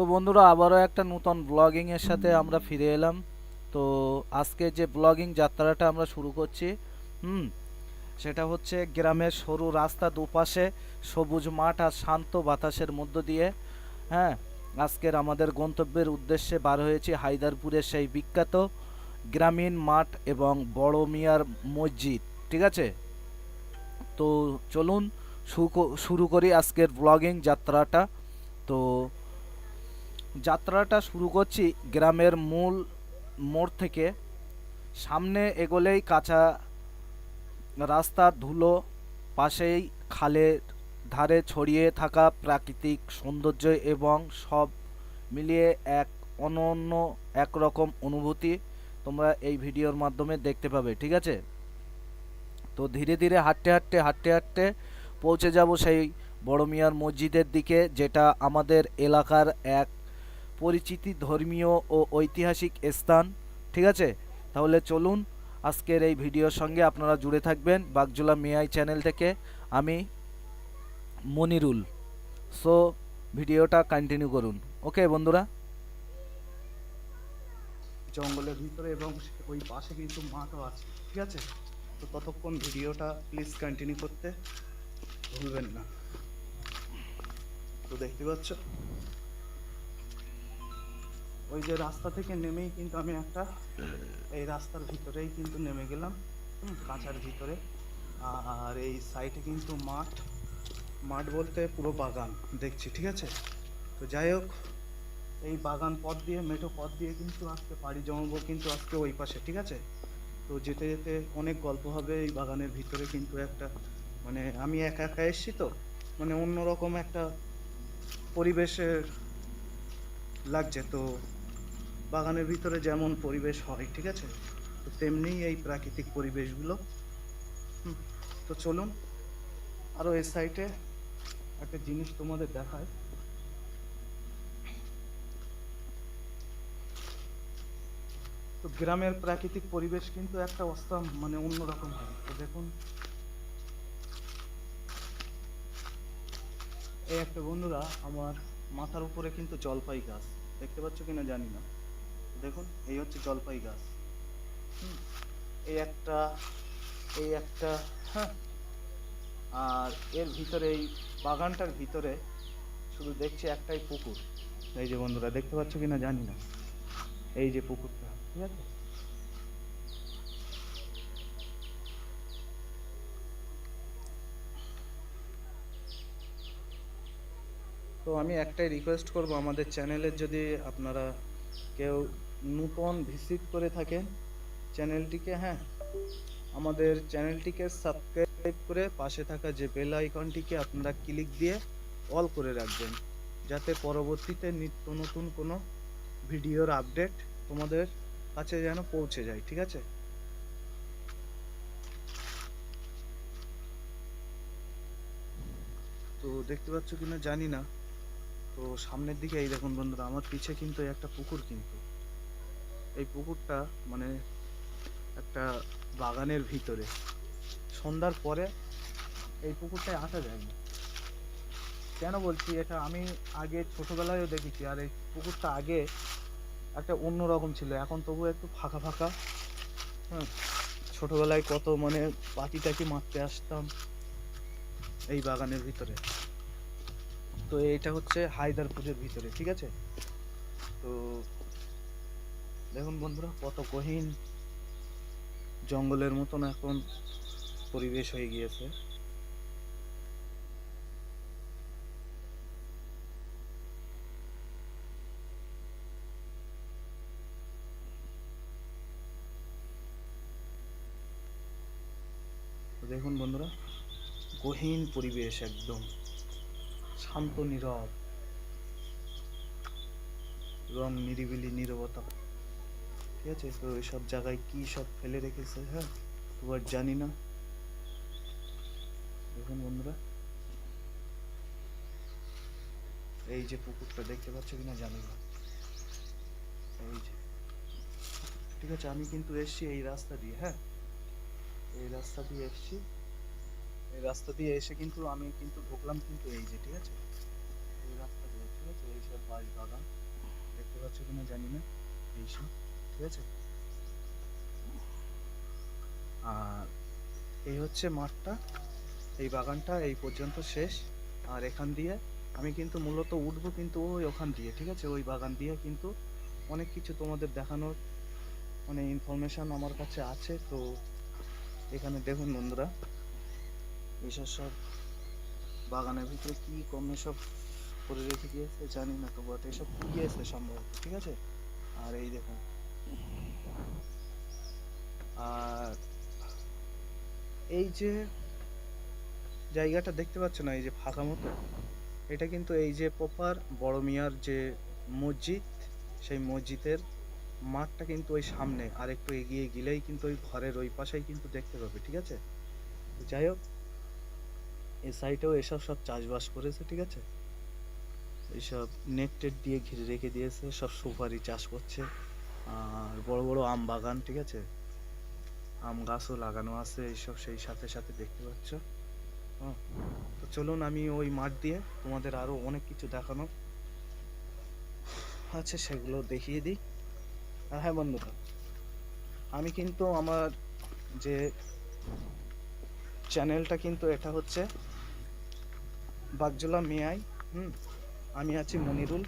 তো বন্ধুরা, আবারও একটা নতুন ব্লগিং এর সাথে আমরা ফিরে এলাম। তো আজকে যে ব্লগিং যাত্রাটা আমরা শুরু করছি, হুম, সেটা হচ্ছে গ্রামের সরু রাস্তা দুপাশে সবুজ মাঠ আর শান্ত বাতাসের মধ্য দিয়ে। হ্যাঁ আজকের আমাদের গন্তব্যের উদ্দেশ্যে বার হয়েছি হায়দারপুরের সেই বিখ্যাত গ্রামীণ মাঠ এবং বড় মিয়ার মসজিদ, ঠিক আছে? তো চলুন শুরু করি আজকের ব্লগিং যাত্রাটা। তো যাত্রাটা শুরু করছি গ্রামের মূল মোড় থেকে। সামনে এগোলেই কাঁচা রাস্তা, ধুলো, পাশেই খালের ধারে ছড়িয়ে থাকা প্রাকৃতিক সৌন্দর্য এবং সব মিলিয়ে এক অনন্য একরকম অনুভূতি তোমরা এই ভিডিওর মাধ্যমে দেখতে পাবে, ঠিক আছে? তো ধীরে ধীরে হাঁটতে হাঁটতে হাঁটতে হাঁটতে পৌঁছে যাব সেই বড় মিয়ার মসজিদের দিকে, যেটা আমাদের এলাকার এক পরিচিতি, ধর্মীয় ও ঐতিহাসিক স্থান, ঠিক আছে? তাহলে চলুন আজকের এই ভিডিওর সঙ্গে আপনারা জুড়ে থাকবেন বাগজুলা মিয়াই চ্যানেল থেকে আমি মনিরুল। সো ভিডিওটা কন্টিনিউ করুন। ওকে বন্ধুরা? জঙ্গলের ভিতরে এবং ওই পাশে কিন্তু মাঠও আছে, ঠিক আছে? তো ততক্ষণ ভিডিওটা প্লিজ কন্টিনিউ করতে ভুলবেন না। তো দেখতে পাচ্ছ? ওই যে রাস্তা থেকে নেমেই কিন্তু আমি একটা এই রাস্তার ভিতরেই কিন্তু নেমে গেলাম হুম, কাঁচার ভিতরে। আর এই সাইডে কিন্তু মাঠ মাঠ বলতে পুরো বাগান দেখছি ঠিক আছে? তো যাই হোক এই বাগান পথ দিয়ে মেঠো পথ দিয়ে কিন্তু আজকে পাড়ি জমাবো কিন্তু আজকে ওই পাশে ঠিক আছে? তো যেতে যেতে অনেক গল্প হবে এই বাগানের ভিতরে কিন্তু একটা মানে আমি একা একা এসেছি তো মানে অন্যরকম একটা পরিবেশের লাগছে। তো বাগানের ভিতরে যেমন পরিবেশ হয়, ঠিক আছে? তো তেমনি এই প্রাকৃতিক পরিবেশগুলো। তো চলুন আরও এই সাইডে একটা জিনিস তোমাদের দেখায় তো গ্রামের প্রাকৃতিক পরিবেশ কিন্তু একটা অবস্থা মানে অন্যরকম হয়। তো দেখুন, এই একটা বন্ধুরা, আমার মাথার উপরে কিন্তু জলপাই গাছ, দেখতে পাচ্ছ কিনা জানি না। দেখুন, এই হচ্ছে জলপাই গাছ। এই একটা এই একটা হ্যাঁ। আর এর ভিতরে, এই বাগানটার ভিতরে শুধু দেখছি একটাই পুকুর। এই যে বন্ধুরা, দেখতে পাচ্ছ কিনা জানি না। এই যে পুকুরটা, ঠিক আছে? তো আমি একটাই রিকোয়েস্ট করব আমাদের চ্যানেলের যদি আপনারা কেউ নূতন ভিজিট করে থাকেন। চ্যানেলটিকে হ্যাঁ আমাদের চ্যানেলটিকে সাবস্ক্রাইব করে পাশে থাকা যে বেল আইকনটিকে আপনারা ক্লিক দিয়ে অল করে রাখবেন, যাতে পরবর্তীতে নিত্য নতুন কোনো ভিডিওর আপডেট তোমাদের কাছে যেন পৌঁছে যায়, ঠিক আছে? তো দেখতে পাচ্ছ কিনা জানি না। তো সামনের দিকে, এই দেখুন বন্ধুরা, আমার পিছে কিন্তু একটা পুকুর কিন্তু। এই পুকুরটা মানে একটা বাগানের ভিতরে। সন্ধ্যার পরে এই পুকুরটায় আসা যায় না কেন বলছি? এটা আমি আগে ছোটবেলায়ও দেখেছি, আর এই পুকুরটা আগে একটা অন্য রকম ছিল। এখন তবু একটু ফাঁকা ফাঁকা। হ্যাঁ ছোটবেলায় কত মানে পাখি টাকি মারতে আসতাম এই বাগানের ভিতরে। তো এইটা হচ্ছে হায়দারপুরের ভিতরে, ঠিক আছে? তো দেখুন বন্ধুরা, কত গহীন জঙ্গলের মতন এখন পরিবেশ হয়ে গিয়েছে। দেখুন বন্ধুরা, গহীন পরিবেশ একদম, শান্ত, নীরব, এবং নিরিবিলি, নীরবতা। ঠিক আছে? তো এসব জায়গায় কি সব ফেলে রেখেছে হ্যাঁ? তো আর জানি না। দেখুন বন্ধুরা। এই যে পুকুরটা দেখতে পাচ্ছ কিনা জানি না। এই যে। ঠিক আছে, আমি কিন্তু এসছি এই রাস্তা দিয়ে হ্যাঁ? এই রাস্তা দিয়ে এসছি। এই রাস্তা দিয়ে এসে কিন্তু আমি কিন্তু ঢুকলাম কিন্তু এই যে, ঠিক আছে? এই রাস্তা দিয়ে, ঠিক আছে? এই সব বাঁশ বাগান। দেখতে পাচ্ছ কিনা জানি না। এইসব ঠিক আছে? আর এই হচ্ছে মাঠটা, এই বাগানটা এই পর্যন্ত শেষ। আর এখান দিয়ে আমি কিন্তু মূলত উঠবো কিন্তু ওই ওখান দিয়ে, ঠিক আছে? ওই বাগান দিয়ে কিন্তু অনেক কিছু তোমাদের দেখানোর মানে ইনফরমেশন আমার কাছে আছে। তো এখানে দেখুন বন্ধুরা, এইসব সব বাগানের ভিতরে কি কমে সব করে রেখে দিয়েছে জানি না তো বটে এসব গিয়েছে সম্ভবত, ঠিক আছে? আর এই দেখুন আর এই যে জায়গাটা দেখতে পাচ্ছ না, এই যে ফাঁকা মতো? এটা কিন্তু এই যে প্রপার বড় মিয়ার যে মসজিদ, সেই মসজিদের মাঠটা কিন্তু ওই সামনে। আর একটু এগিয়ে গেলেই কিন্তু ওই ঘরের ওই পাশেই কিন্তু দেখতে পাবে, ঠিক আছে? যাই হোক, এই সাইডেও এসব সব চাষবাস করেছে, ঠিক আছে? এইসব নেট টেট দিয়ে ঘিরে রেখে দিয়েছে, সব সুপারি চাষ করছে। আর বড় বড় আম বাগান, ঠিক আছে? আম গাছও লাগানো আছে, এইসব সেই সাথে সাথে দেখতে পাচ্ছ। তো চলুন আমি ওই মাঠ দিয়ে তোমাদের আরও অনেক কিছু দেখানো। আছে সেগুলো দেখিয়ে দিই। আর হ্যাঁ বন্ধুরা, আমি কিন্তু আমার যে চ্যানেলটা কিন্তু এটা হচ্ছে বাগজোলা মেয়াই, হুম? আমি আছি মনিরুল।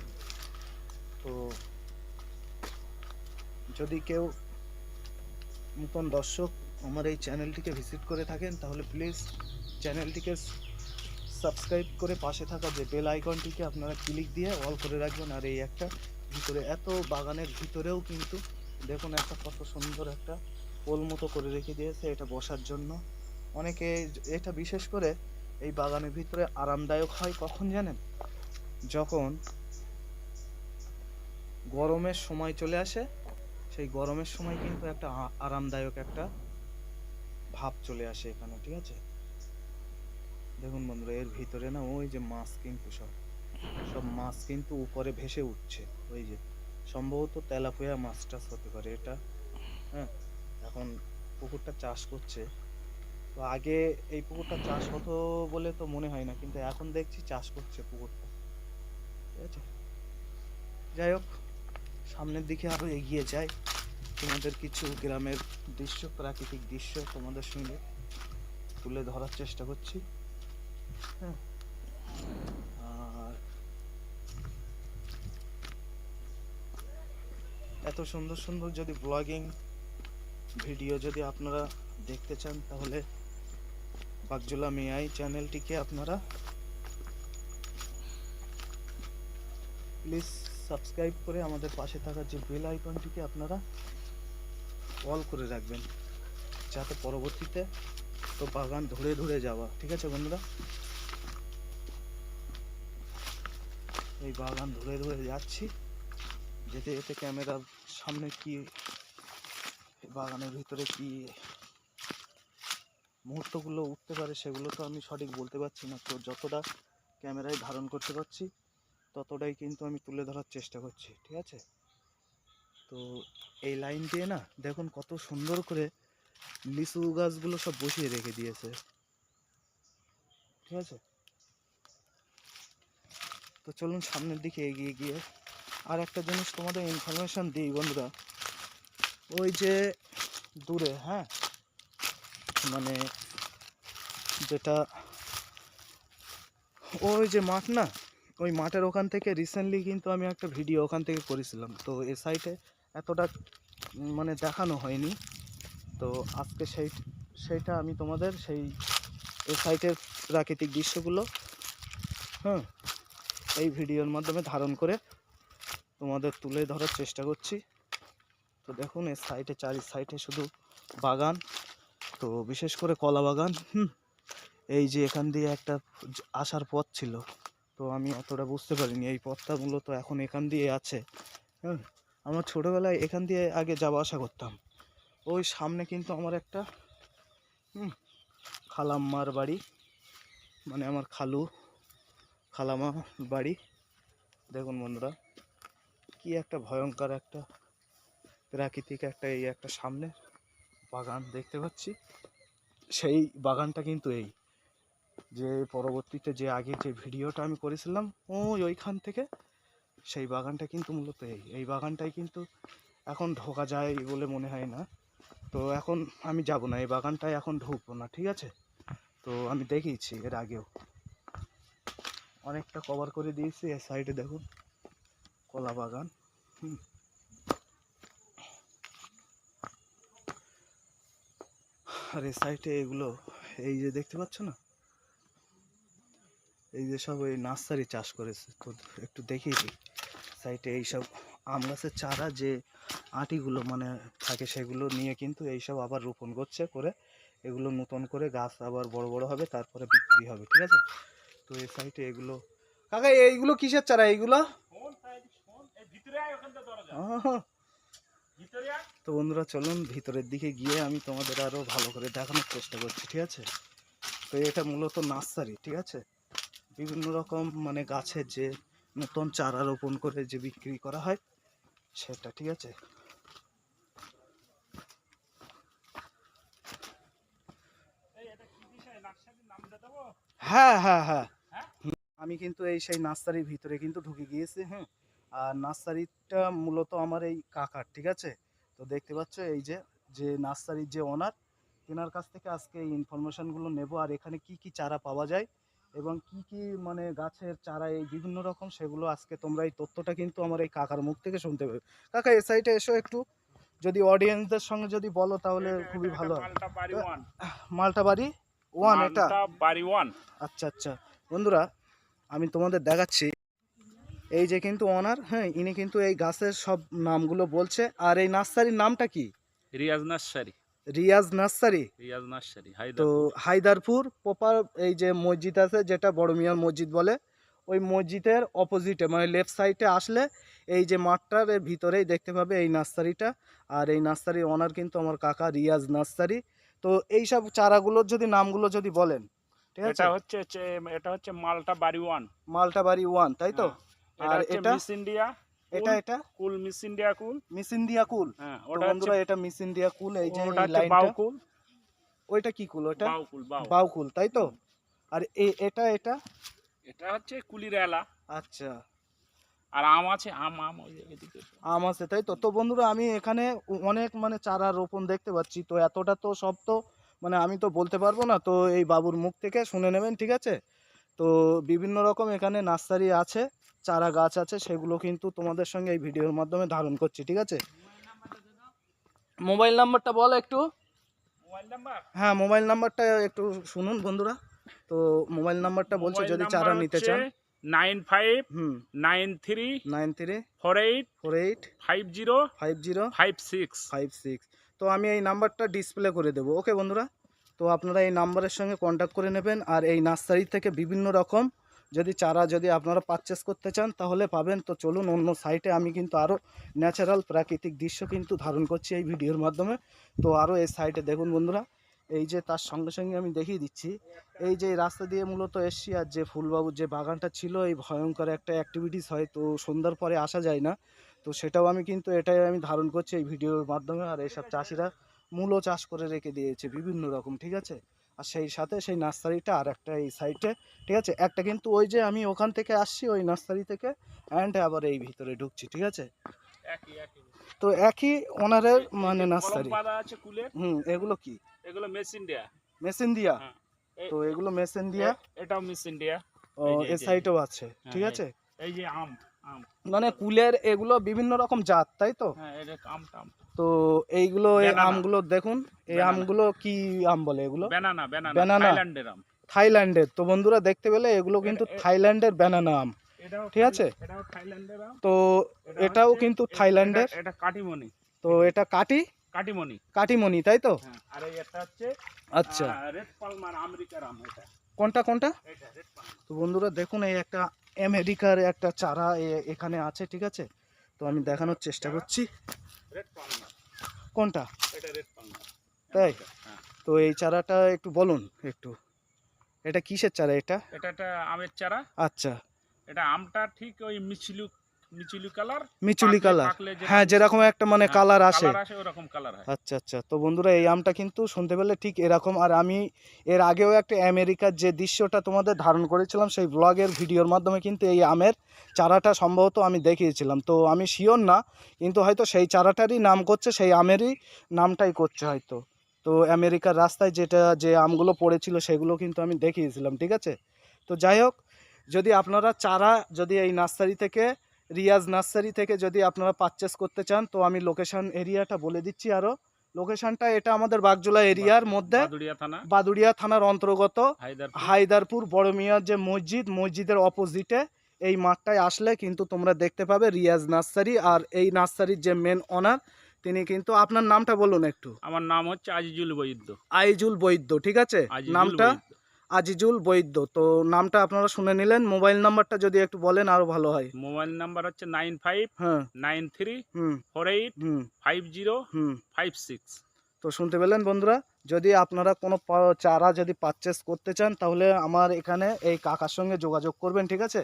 তো যদি কেউ নতুন দর্শক আমার এই চ্যানেলটিকে ভিজিট করে থাকেন, তাহলে প্লিজ চ্যানেলটিকে সাবস্ক্রাইব করে পাশে থাকা যে বেল আইকনটিকে আপনারা ক্লিক দিয়ে অল করে রাখবেন। আর এই একটা ভিতরে, এত বাগানের ভিতরেও কিন্তু দেখুন একটা কত সুন্দর একটা পোল মতো করে রেখে দিয়েছে এটা বসার জন্য। অনেকে এটা বিশেষ করে এই বাগানের ভিতরে আরামদায়ক হয় কখন জানেন? যখন গরমের সময় চলে আসে সেই গরমের সময় কিন্তু একটা আরামদায়ক একটা ভাব চলে আসে এখানে, ঠিক আছে? দেখুন বন্ধুরা, এর ভিতরে না ওই যে মাছ কিন্তু সব সব মাছ কিন্তু উপরে ভেসে উঠছে, ওই যে। সম্ভবত তেলাপুয়া মাছ টাছ হতে পারে, এটা হ্যাঁ? এখন পুকুরটা চাষ করছে। তো আগে এই পুকুরটা চাষ হতো বলে তো মনে হয় না, কিন্তু এখন দেখছি চাষ করছে পুকুরটা, ঠিক আছে? যাই হোক সামনের দিকে আরও এগিয়ে যাই। তোমাদের কিছু গ্রামের দৃশ্য, প্রাকৃতিক দৃশ্য তোমাদের সঙ্গে তুলে ধরার চেষ্টা করছি। হ্যাঁ। আর এত সুন্দর সুন্দর যদি ব্লগিং ভিডিও যদি আপনারা দেখতে চান, তাহলে বাগজোলা মিয়াই চ্যানেলটিকে আপনারা প্লিজ সাবস্ক্রাইব করে আমাদের পাশে থাকা যে বেল আইকনটিকে আপনারা অল করে রাখবেন, যাতে পরবর্তীতে তো বাগান ধরে ধরে যাওয়া। ঠিক আছে বন্ধুরা? এই বাগান ধরে ধরে যাচ্ছি। যেতে যেতে ক্যামেরার সামনে কি, বাগানের ভিতরে কি মুহূর্তগুলো উঠতে পারে সেগুলো তো আমি সঠিক বলতে পারছি না। তো যতটা ক্যামেরায় ধারণ করতে পারছি ততটাই কিন্তু আমি তুলে ধরার চেষ্টা করছি, ঠিক আছে? তো এই লাইন দিয়ে না, দেখুন কত সুন্দর করে লিচু গাছগুলো সব বসিয়ে রেখে দিয়েছে, ঠিক আছে? তো চলুন সামনের দিকে এগিয়ে গিয়ে আর একটা জিনিস তোমাদের ইনফরমেশন দিই বন্ধুরা। ওই যে দূরে হ্যাঁ? মানে যেটা, ওই যে মাঠ না ওই মাঠের ওখান থেকে রিসেন্টলি কিন্তু আমি একটা ভিডিও ওখান থেকে করেছিলাম। তো এ সাইটে এতটা মানে দেখানো হয়নি। তো আজকে সেই সেইটা আমি তোমাদের সেই এ সাইটের প্রাকৃতিক দৃশ্যগুলো হ্যাঁ এই ভিডিওর মাধ্যমে ধারণ করে তোমাদের তুলে ধরার চেষ্টা করছি। তো দেখুন এর সাইডে চারি সাইডে শুধু বাগান, তো বিশেষ করে কলা বাগান, হুম, এই যে এখান দিয়ে একটা আসার পথ ছিল। তো আমি অতটা বুঝতে পারিনি। এই পথটা মূলত এখন এখান দিয়ে আছে। হ্যাঁ আমার ছোটোবেলায় এখান দিয়ে আগে যাওয়া আসা করতাম। ওই সামনে কিন্তু আমার একটা খালাম্মার বাড়ি। মানে আমার খালু খালামা বাড়ি। দেখুন বন্ধুরা, কি একটা ভয়ঙ্কর একটা, প্রাকৃতিক একটা এই একটা সামনে বাগান দেখতে পাচ্ছি। সেই বাগানটা কিন্তু এই। যে পরবর্তীতে যে আগে যে ভিডিওটা আমি করেছিলাম, ওই ওইখান থেকে সেই বাগানটা কিন্তু মূলত এই। এই বাগানটাই কিন্তু এখন ঢোকা যায় বলে মনে হয় না। তো এখন আমি যাব না, এই বাগানটায় এখন ঢুকবো না, ঠিক আছে? তো আমি দেখিয়েছি এর আগেও। অনেকটা কভার করে দিয়েছি এর সাইডে দেখুন, কলা বাগান আর এই সাইডে এগুলো, এই যে দেখতে পাচ্ছ না? এই যে সব এই নার্সারি চাষ করেছে। তো একটু দেখিয়ে দিই। সাইডে এইসব আম গাছের চারা যে আটিগুলো মানে থাকে সেগুলো নিয়ে কিন্তু এইসব আবার রোপণ করছে করে এগুলো নতুন করে গাছ আবার বড় বড় হবে, তারপরে বিক্রি হবে, ঠিক আছে? তো এই সাইডে এগুলো কাকা, এইগুলো কিসের চারা এইগুলো? তো বন্ধুরা, চলুন ভিতরের দিকে গিয়ে আমি তোমাদের আরও ভালো করে দেখানোর চেষ্টা করছি, ঠিক আছে? তো এটা মূলত নার্সারি, ঠিক আছে? বিভিন্ন রকম মানে গাছের যে নতুন চারা রোপণ করে যে বিক্রি করা হয়, সেটা, ঠিক আছে? হ্যাঁ হ্যাঁ হ্যাঁ। আমি কিন্তু এই সেই নার্সারির ভিতরে কিন্তু ঢুকে গিয়েছি হ্যাঁ আর নার্সারিটা মূলত আমার এই কাকার, ঠিক আছে? তো দেখতে পাচ্ছ এই যে যে নার্সারির যে ওনার তেনার কাছ থেকে আজকে এই ইনফরমেশনগুলো নেব, আর এখানে কি কি চারা পাওয়া যায় এবং কি কি মানে গাছের চারা এই বিভিন্ন রকম সেগুলো আজকে তোমরা এই তথ্যটা কিন্তু আমার এই কাকার মুখ থেকে শুনতে পাবে। কাকা এই সাইডে এসো একটু। যদি অডিয়েন্সদের সঙ্গে যদি বলো তাহলে খুবই ভালো হয়। মালটা বাড়ি ওয়ান মালটা বাড়ি ওয়ান এটা? বাড়ি ওয়ান আচ্ছা আচ্ছা। বন্ধুরা আমি তোমাদের দেখাচ্ছি। এই যে কিন্তু ওনার হ্যাঁ ইনি কিন্তু এই গাছের সব নামগুলো বলছে। আর এই নার্সারির নামটা কি? Riaz nursery. Riaz nursery. Riaz nursery তো হায়দারপুর প্রপার এই যে মসজিদ আছে যেটা বড় মিয়ার মসজিদ বলে ওই মসজিদের অপোজিটে মানে লেফট সাইডে আসলে এই যে মাঠটার ভিতরেই দেখতে পাবে এই নার্সারিটা। আর এই নার্সারির ওনার কিন্তু আমার কাকা রিয়াজ নার্সারি। তো এই সব চারাগুলোর যদি নামগুলো যদি বলেন ঠিক আছে? এটা হচ্ছে হচ্ছে- এটা হচ্ছে মালটা বাড়ি ওয়ান। মালটা বাড়ি ওয়ান তাই তো? আর এটা? Miss India. এটা এটা? Cool Miss India cool. Miss India cool. হ্যাঁ ওটা বন্ধুরা এটা মিস ইন্ডিয়া কুল এই যে এই লাইনটা। বাউকুল ওইটা কি কুল ওটা? বাউকুল বাউ। বাউকুল তাই তো? আর এ- এটা এটা? এটা হচ্ছে কুলির এলা। আচ্ছা। আর আম আছে আম আম ওই আম আছে তাই তো? তো বন্ধুরা আমি এখানে অনেক মানে চারা রোপণ দেখতে পাচ্ছি। তো এতটা তো সব তো মানে আমি তো বলতে পারব না। তো এই বাবুর মুখ থেকে শুনে নেবেন ঠিক আছে? তো বিভিন্ন রকম এখানে নার্সারি আছে। চারা গাছ আছে সেগুলো কিন্তু তোমাদের সঙ্গে এই ভিডিওর মাধ্যমে ধারণ করছি ঠিক আছে? মোবাইল নাম্বারটা বল একটু। Mobile number? হ্যাঁ মোবাইল নাম্বারটা একটু শুনুন বন্ধুরা। তো মোবাইল নাম্বারটা বলছে যদি চারা নিতে চান। Nine five nine three nine three four eight four eight five zero five zero five six. Five six. তো আমি এই নাম্বারটা ডিসপ্লে করে দেবো ওকে বন্ধুরা? তো আপনারা এই নাম্বারের সঙ্গে কন্ট্যাক্ট করে নেবেন আর এই নার্সারি থেকে বিভিন্ন রকম যদি চারা যদি আপনারা পারচেস করতে চান, তাহলে পাবেন। তো চলুন অন্য সাইটে আমি কিন্তু আরও ন্যাচারাল প্রাকৃতিক দৃশ্য কিন্তু ধারণ করছি এই ভিডিওর মাধ্যমে। তো আরও এই সাইটে দেখুন বন্ধুরা, এই যে তার সঙ্গে সঙ্গে আমি দেখিয়ে দিচ্ছি। এই যে রাস্তা দিয়ে মূলত এসছি আর যে ফুলবাবুর যে বাগানটা ছিল, এই ভয়ঙ্কর একটা অ্যাক্টিভিটিস হয়, তো সন্ধ্যার পরে আসা যায় না। তো সেটাও আমি কিন্তু এটাই আমি ধারণ করছি এই ভিডিওর মাধ্যমে। আর এইসব চাষিরা মূলো চাষ করে রেখে দিয়েছে, বিভিন্ন রকম, ঠিক আছে? আর সেই সাথে সেই নার্সারিটা আর একটা এই সাইডে ঠিক আছে? একটা কিন্তু ওই যে আমি ওখান থেকে আসছি ওই নার্সারি থেকে অ্যান্ড আবার এই ভিতরে ঢুকছি ঠিক আছে? তো একই ওনারের মানে নার্সারি। হুম এগুলো কি? এগুলো মিস ইন্ডিয়া মেশিন দিয়া। তো এগুলো মেশিন দিয়া এটাও মিস ইন্ডিয়া ও এই সাইডেও আছে হ্যাঁ, ঠিক আছে? এই যে আম। মানে কুলের এগুলো বিভিন্ন রকম জাত তাই তো? হ্যাঁ তো এইগুলো এই আমগুলো দেখুন এই আমগুলো কি আম বলে এগুলো? ব্যানানা ব্যানানা থাইল্যান্ডের তো বন্ধুরা দেখতে পেলে এগুলো কিন্তু থাইল্যান্ডের ব্যানানা আম। ঠিক আছে? থাইল্যান্ডের তো এটাও কিন্তু থাইল্যান্ডের। এটা- কাটিমনি তো এটা কাটি? কাটিমনি কাটিমণি তাই তো? হ্যাঁ আর এই হচ্ছে আচ্ছা। রেড পালমার আমেরিকার আম এটা। কোনটা কোনটা? তো বন্ধুরা দেখুন এই একটা আমেরিকার একটা চারা এখানে আছে ঠিক আছে? তো আমি দেখানোর চেষ্টা করছি। কোনটা? এটা রেড পালমার তাই? হ্যাঁ। তো এই চারাটা একটু বলুন একটু। এটা কিসের চারা এটা? এটা একটা আমের চারা। আচ্ছা। এটা আমটা ঠিক ওই মিছিলু মিচুলি কালার মিচুলি হ্যাঁ যেরকম একটা মানে কালার আসে। কালার আসে ওরকম কালার হয়। আচ্ছা আচ্ছা। তো বন্ধুরা এই আমটা কিন্তু শুনতে পেলে ঠিক এরকম। আর আমি এর আগেও একটা আমেরিকার যে দৃশ্যটা তোমাদের ধারণ করেছিলাম সেই ব্লগের ভিডিওর মাধ্যমে কিন্তু এই আমের চারাটা সম্ভবত আমি দেখিয়েছিলাম। তো আমি শিওর না কিন্তু হয়তো সেই চারাটারই নাম করছে সেই আমেরই নামটাই করছে হয়তো। তো আমেরিকার রাস্তায় যেটা যে আমগুলো পড়েছিল সেগুলো কিন্তু আমি দেখিয়েছিলাম ঠিক আছে? তো যাই হোক যদি আপনারা চারা যদি এই নার্সারি থেকে রিয়াজ নার্সারি থেকে যদি আপনারা পারচেস করতে চান তো আমি লোকেশন এরিয়াটা বলে দিচ্ছি আরও লোকেশনটা এটা আমাদের বাগজোলা এরিয়ার মধ্যে। বাদুড়িয়া থানার অন্তর্গত। হায়দার হায়দারপুর বড় মিয়ার যে মসজিদ মসজিদের অপোজিটে এই মাঠটায় আসলে কিন্তু তোমরা দেখতে পাবে রিয়াজ নার্সারি আর এই নার্সারির যে মেন অনার তিনি কিন্তু আপনার নামটা বলুন একটু। আমার নাম হচ্ছে আজিজুল বৈদ্য। আইজুল বৈদ্য ঠিক আছে? নামটা। আজিজুল বৈদ্য। তো নামটা আপনারা শুনে নিলেন মোবাইল নাম্বারটা যদি একটু বলেন আরও ভালো হয়। মোবাইল নাম্বার হচ্ছে নাইন ফাইভ হ্যাঁ। Nine three four eight five zero five six. তো শুনতে পেলেন বন্ধুরা যদি আপনারা কোনো চারা যদি পারচেস করতে চান তাহলে আমার এখানে এই কাকার সঙ্গে যোগাযোগ করবেন ঠিক আছে?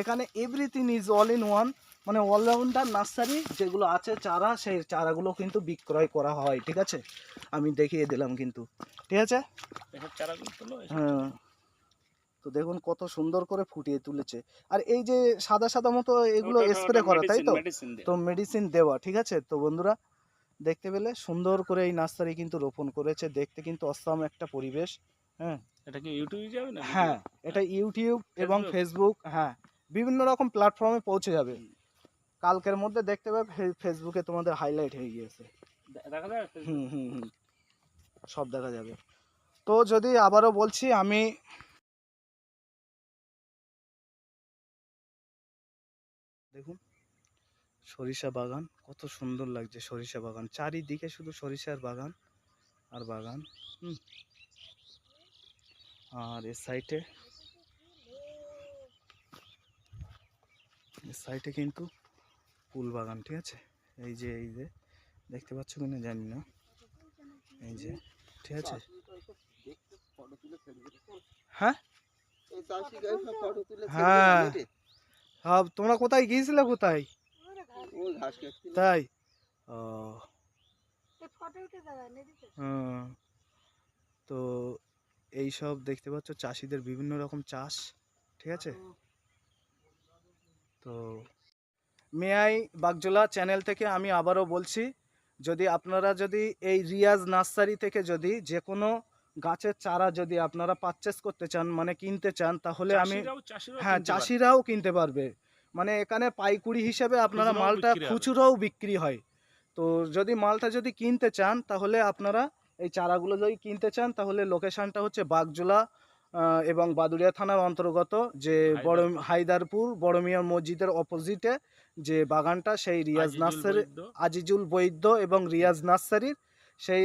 এখানে everything is all in one মানে অলরাউন্ডার নার্সারি যেগুলো আছে চারা সেই চারাগুলো কিন্তু বিক্রয় করা হয় ঠিক আছে? আমি দেখিয়ে দিলাম কিন্তু ঠিক আছে? হ্যাঁ। তো দেখুন কত সুন্দর করে ফুটিয়ে তুলেছে। আর এই যে সাদা সাদা মতো এগুলো স্প্রে করা তাই তো। তো মেডিসিন দেওয়া ঠিক আছে? তো বন্ধুরা দেখতে পেলে সুন্দর করে এই নার্সারি কিন্তু রোপণ করেছে দেখতে কিন্তু অসাম একটা পরিবেশ হ্যাঁ? এটা কি ইউটিউবে যাবে না হ্যাঁ এটা ইউটিউব এবং ফেসবুক হ্যাঁ। বিভিন্ন রকম প্ল্যাটফর্মে পৌঁছে যাবে। কালকের মধ্যে দেখতে পাবে ফেসবুকে তোমাদের হাইলাইট হয়ে গিয়েছে। দেখা হুম হুম হুম। সব দেখা যাবে। তো যদি আবারও বলছি আমি দেখুন সরিষা বাগান কত সুন্দর লাগছে সরিষা বাগান। চারিদিকে শুধু সরিষার বাগান আর বাগান হুম। আর এর সাইডে এর সাইডে কিন্তু ফুল বাগান, ঠিক আছে? এই যে এই যে, দেখতে পাচ্ছ কিনা জানি না। এই যে, ঠিক আছে? হ্যাঁ? হ্যাঁ। সব তোমরা কোথায় গিয়েছিলে কোথায়? তাই? ও। তো এই সব দেখতে পাচ্ছ, চাষিদের বিভিন্ন রকম চাষ, ঠিক আছে? তো মেআই বাগজোলা চ্যানেল থেকে আমি আবারও বলছি যদি আপনারা যদি এই রিয়াজ নার্সারি থেকে যদি যে কোনো গাছের চারা যদি আপনারা পারচেস করতে চান মানে কিনতে চান তাহলে আমি হ্যাঁ চাষিরাও কিনতে পারবে। মানে এখানে পাইকুড়ি হিসেবে আপনারা মালটা বিক্রি বিক্রি হয়। তো যদি মালটা যদি কিনতে চান তাহলে আপনারা এই চারাগুলো যদি কিনতে চান তাহলে লোকেশানটা হচ্ছে বাগজোলা এবং বাদুড়িয়া থানার অন্তর্গত যে বড় হায়দারপুর বড় মিয়া মসজিদের অপোজিটে যে বাগানটা সেই রিয়াজ নার্সারি আজিজুল বৈদ্য এবং রিয়াজ নার্সারির সেই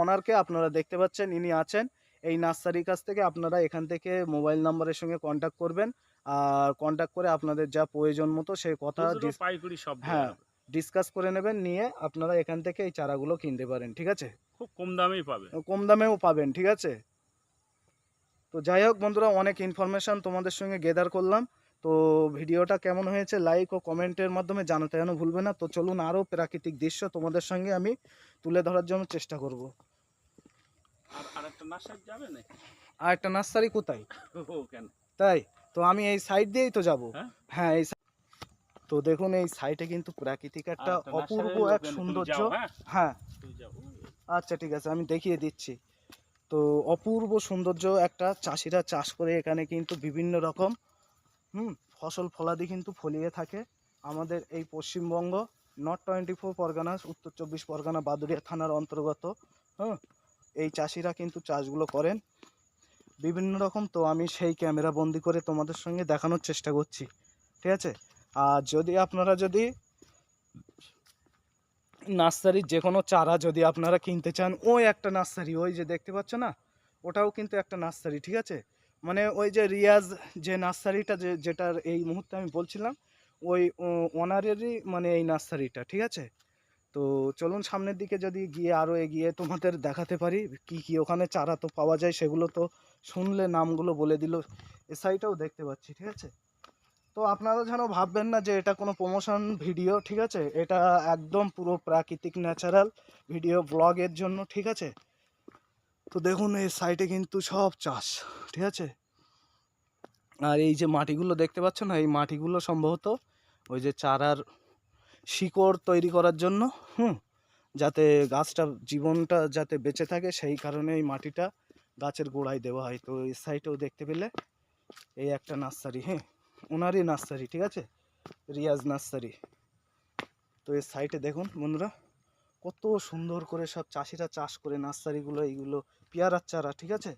ওনারকে আপনারা দেখতে পাচ্ছেন ইনি আছেন। এই নার্সারির কাছ থেকে আপনারা এখান থেকে মোবাইল নাম্বারের সঙ্গে কন্ট্যাক্ট করবেন। আর কন্ট্যাক্ট করে আপনাদের যা প্রয়োজন মতো সেই কথা হ্যাঁ ডিসকাস করে নেবেন নিয়ে আপনারা এখান থেকে এই চারাগুলো কিনতে পারেন ঠিক আছে? খুব কম দামেই পাবেন। কম দামেও পাবেন ঠিক আছে? তো যাই হোক বন্ধুরা অনেক ইনফরমেশন তোমাদের সঙ্গে গেদার করলাম। তো ভিডিওটা কেমন হয়েছে লাইক ও কমেন্টের মাধ্যমে জানাতে যেন ভুলবে না। তো চলুন আরও প্রাকৃতিক দৃশ্য তোমাদের সঙ্গে আমি তুলে ধরার জন্য চেষ্টা করব। আর একটা নার্সারি কোথায়? তাই? তো আমি এই সাইড দিয়েই তো যাব। হ্যাঁ? হ্যাঁ এই তো দেখুন এই সাইডে কিন্তু প্রাকৃতিক একটা অপূর্ব এক সৌন্দর্য। হ্যাঁ? হ্যাঁ। আচ্ছা ঠিক আছে আমি দেখিয়ে দিচ্ছি। তো অপূর্ব সৌন্দর্য একটা চাষিরা চাষ করে এখানে কিন্তু বিভিন্ন রকম হুম, ফসল ফলাদি কিন্তু ফলিয়ে থাকে। আমাদের এই Paschimbanga north twenty four Pargana, উত্তর চব্বিশ পরগনা, বাদুড়িয়া থানার অন্তর্গত হ্যাঁ এই চাষিরা কিন্তু চাষগুলো করেন। বিভিন্ন রকম, তো আমি সেই ক্যামেরা বন্দি করে তোমাদের সঙ্গে দেখানোর চেষ্টা করছি, ঠিক আছে? আর যদি আপনারা যদি নার্সারির যে কোনো চারা যদি আপনারা কিনতে চান, ওই একটা নার্সারি, ওই যে দেখতে পাচ্ছ না, ওটাও কিন্তু একটা নার্সারি, ঠিক আছে? মানে ওই যে রিয়াজ যে নার্সারিটা যে, যেটার এই মুহূর্তে আমি বলছিলাম, ওই ওনারেরই মানে এই নার্সারিটা, ঠিক আছে? তো চলুন সামনের দিকে যদি গিয়ে আরও এগিয়ে তোমাদের দেখাতে পারি, কি কি ওখানে চারা তো পাওয়া যায় সেগুলো তো শুনলে নামগুলো বলে দিল, এ সাইডটাও দেখতে পাচ্ছি, ঠিক আছে? তো আপনারা যেন ভাববেন না যে এটা কোনো প্রমোশন ভিডিও ঠিক আছে? এটা একদম পুরো প্রাকৃতিক ন্যাচারাল ভিডিও ব্লগের জন্য, ঠিক আছে? তো দেখুন, এই সাইডে কিন্তু সব চাষ, ঠিক আছে? আর এই যে মাটিগুলো দেখতে পাচ্ছ না এই মাটিগুলো সম্ভবত ওই যে চারার শিকড় তৈরি করার জন্য, হুম? যাতে গাছটা, জীবনটা যাতে বেঁচে থাকে, সেই কারণে এই মাটিটা গাছের গোড়ায় দেওয়া হয়। তো এই সাইডেও দেখতে পেলে, এই একটা নার্সারি হ্যাঁ? ওনারই নার্সারি, ঠিক আছে? রিয়াজ নার্সারি। তো এই সাইটে দেখুন, বন্ধুরা কত সুন্দর করে সব চাষিরা চাষ করে, নার্সারিগুলো, এইগুলো, পেয়ারার চারা, ঠিক আছে?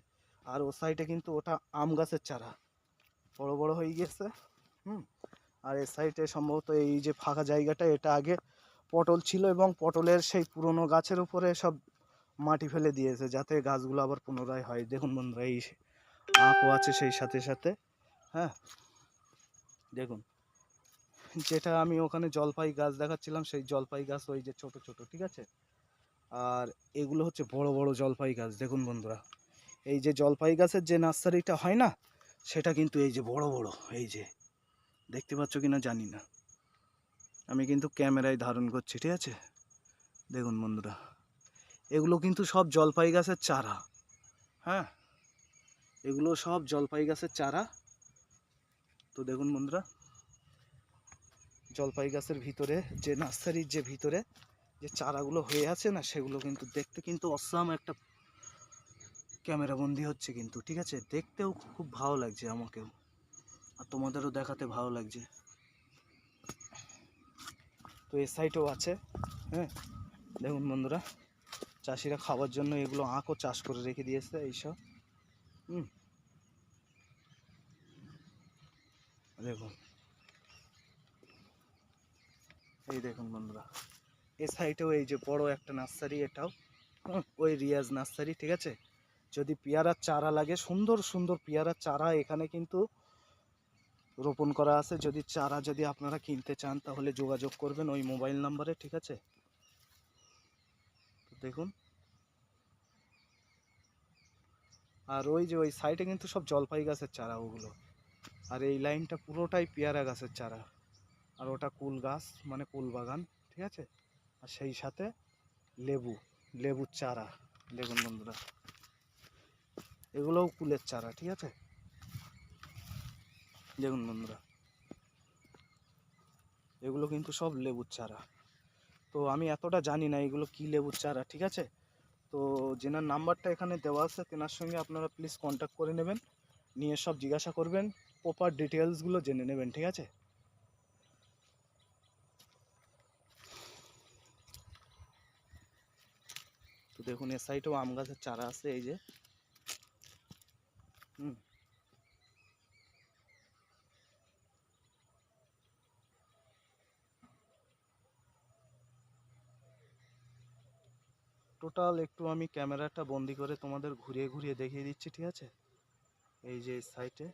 আর ও সাইডে কিন্তু ওটা আম গাছের চারা। বড় বড় হয়ে গেছে, হুম? আর এই সাইডে সম্ভবত এই যে ফাঁকা জায়গাটা, এটা আগে পটল ছিল এবং পটলের সেই পুরনো গাছের উপরে সব মাটি ফেলে দিয়েছে, যাতে গাছগুলো আবার পুনরায় হয়। দেখুন বন্ধুরা, এই আঁকও আছে সেই সাথে সাথে হ্যাঁ? দেখুন যেটা আমি ওখানে জলপাই গাছ দেখাচ্ছিলাম, সেই জলপাই গাছ ওই যে ছোট ছোট, ঠিক আছে? আর এগুলো হচ্ছে বড় বড় জলপাই গাছ, দেখুন বন্ধুরা। এই যে জলপাই গাছের যে নার্সারিটা হয় না, সেটা কিন্তু এই যে বড় বড়, এই যে, দেখতে পাচ্ছ কি না জানি না। আমি কিন্তু ক্যামেরায় ধারণ করছি, ঠিক আছে? দেখুন বন্ধুরা, এগুলো কিন্তু সব জলপাই গাছের চারা হ্যাঁ? এগুলো সব জলপাই গাছের চারা। তো দেখুন বন্ধুরা জলপাই গাছের ভিতরে, যে নার্সারির যে ভিতরে যে চারাগুলো হয়ে আছে না, সেগুলো কিন্তু দেখতে কিন্তু অসাম একটা ক্যামেরা বন্দি হচ্ছে কিন্তু, ঠিক আছে? দেখতেও খুব ভালো লাগছে আমাকেও। আর তোমাদেরও দেখাতে ভালো লাগছে। তো এ সাইডেও আছে হ্যাঁ? দেখুন বন্ধুরা, চাষিরা খাওয়ার জন্য এগুলো আঁকও চাষ করে রেখে দিয়েছে এইসব। হুম। দেখুন। এই দেখুন বন্ধুরা এই সাইডেও এই যে বড় একটা নার্সারি, এটাও ওই রিয়াজ নার্সারি, ঠিক আছে? যদি পেয়ারার চারা লাগে, সুন্দর সুন্দর পেয়ারার চারা এখানে কিন্তু রোপণ করা আছে। যদি চারা যদি আপনারা কিনতে চান, তাহলে যোগাযোগ করবেন ওই মোবাইল নাম্বারে, ঠিক আছে? দেখুন। আর ওই যে ওই সাইডে কিন্তু সব জলপাই গাছের চারা ওগুলো। আর এই লাইনটা পুরোটাই পেয়ারা গাছের চারা। আর ওটা কুল গাছ মানে কুল বাগান, ঠিক আছে? আর সেই সাথে লেবু, লেবুর চারা, দেখুন বন্ধুরা। এগুলোও কুলের চারা, ঠিক আছে? দেখুন বন্ধুরা। এগুলো কিন্তু সব লেবুর চারা। তো আমি এতটা জানি না এগুলো কি লেবুর চারা, ঠিক আছে? তো যেনার নাম্বারটা এখানে দেওয়া আছে, তেনার সঙ্গে আপনারা প্লিজ কন্ট্যাক্ট করে নেবেন। নিয়ে সব জিজ্ঞাসা করবেন প্রপার ডিটেলসগুলো জেনে নেবেন, ঠিক আছে? দেখুন এর সাইডেও আম গাছের চারা আছে, এই যে। হুম। টোটাল একটু আমি ক্যামেরাটা বন্দি করে তোমাদের ঘুরিয়ে ঘুরিয়ে দেখিয়ে দিচ্ছি, ঠিক আছে? এই যে সাইটে